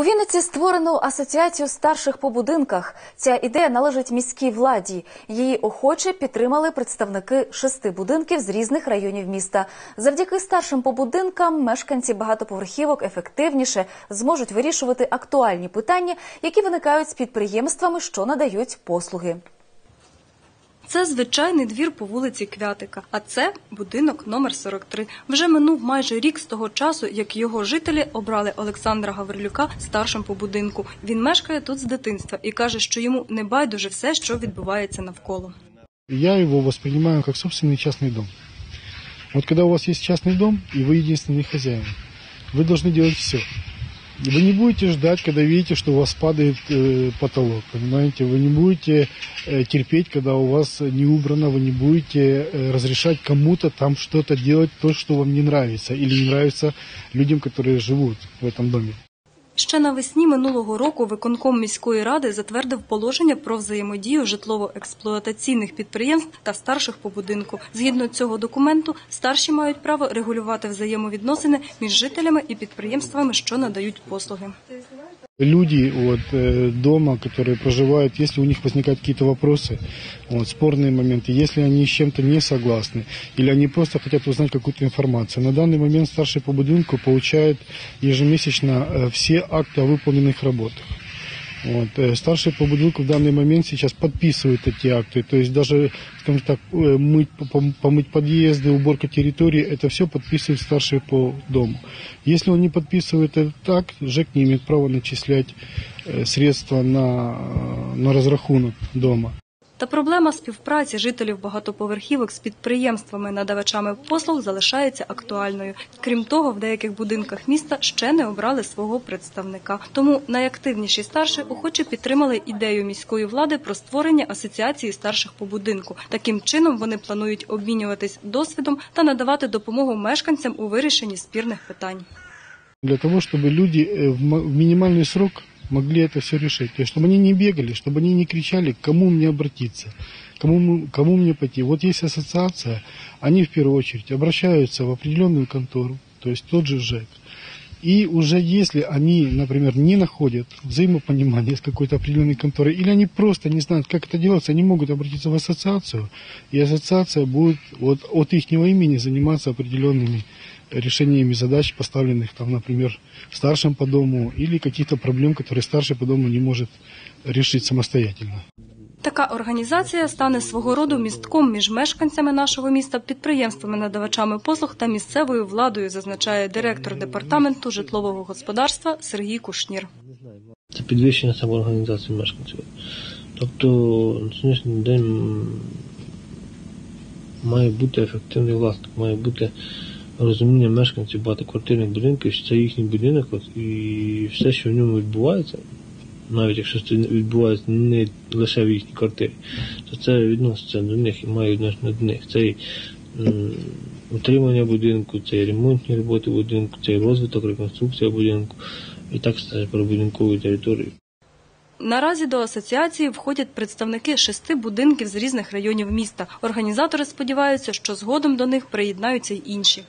У Вінниці створено асоціацію старших по будинках. Ця ідея належить міській владі. Її охоче підтримали представники шести будинків з різних районів міста. Завдяки старшим по будинкам мешканці багатоповерхівок ефективніше зможуть вирішувати актуальні питання, які виникають з підприємствами, що надають послуги. Це звичайний двір по вулиці Квятика, а це будинок номер 43. Вже минув майже рік з того часу, як його жителі обрали Олександра Гаврилюка старшим по будинку. Він мешкає тут з дитинства і каже, що йому не байдуже все, що відбувається навколо. Я его воспринимаю как собственный частный дом. Вот когда у вас есть частный дом, и вы единственный хозяин, вы должны делать все. Вы не будете ждать, когда видите, что у вас падает э, потолок, понимаете? Вы не будете э, терпеть, когда у вас не убрано, вы не будете э, разрешать кому-то там что-то делать, то, что вам не нравится, или не нравится людям, которые живут в этом доме. Ще навесні минулого року виконком міської ради затвердив положення про взаємодію житлово-експлуатаційних підприємств та старших по будинку. Згідно цього документу, старші мають право регулювати взаємовідносини між жителями і підприємствами, що надають послуги. Люди вот, э, дома, которые проживают, если у них возникают какие-то вопросы, вот, спорные моменты, если они с чем-то не согласны, или они просто хотят узнать какую-то информацию. На данный момент старший по будинку получает ежемесячно э, все акты о выполненных работах. Вот. э, Старший по будинку в данный момент сейчас подписывает эти акты. То есть даже, скажем так, э, мыть, пом- помыть подъезды, уборка территории, это все подписывает старший по дому. Если он не подписывает этот акт, ЖЭК не имеет права начислять э, средства на, э, на разрахунок дома. Та проблема співпраці жителів багатоповерхівок з підприємствами-надавачами послуг залишається актуальною. Крім того, в деяких будинках міста ще не обрали свого представника. Тому найактивніші старші охоче підтримали ідею міської влади про створення асоціації старших по будинку. Таким чином вони планують обмінюватись досвідом та надавати допомогу мешканцям у вирішенні спірних питань. Для того, чтобы люди э, в ма- в минимальный срок могли это все решить. То есть, чтобы они не бегали, чтобы они не кричали, к кому мне обратиться, кому, кому мне пойти. Вот есть ассоциация, они в первую очередь обращаются в определенную контору, то есть тот же ЖЭК. И уже если они, например, не находят взаимопонимания с какой-то определенной конторой, или они просто не знают, как это делается, они могут обратиться в ассоциацию, и ассоциация будет вот от их имени заниматься определенными решениями задач, поставленных там, например, старшим по дому, или каких-то проблем, которые старший по дому не может решить самостоятельно. Така організація стане свого роду містком між мешканцями нашого міста, підприємствами-надавачами послуг та місцевою владою, зазначає директор департаменту житлового господарства Сергій Кушнір. Це підвищення самоорганізації мешканців. Тобто на сьогоднішній день має бути ефективний власник, має бути розуміння мешканців багатоквартирних будинків, що це їхній будинок, от, і все, що в ньому відбувається, навіть якщо це відбувається не лише в їхній квартирі, то це відноситься до них і має відношення до них. Це і утримання будинку, це і ремонтні роботи будинку, це і розвиток, реконструкція будинку, і так сказати, про будинкову територію. Наразі до асоціації входять представники шести будинків з різних районів міста. Організатори сподіваються, що згодом до них приєднаються й інші.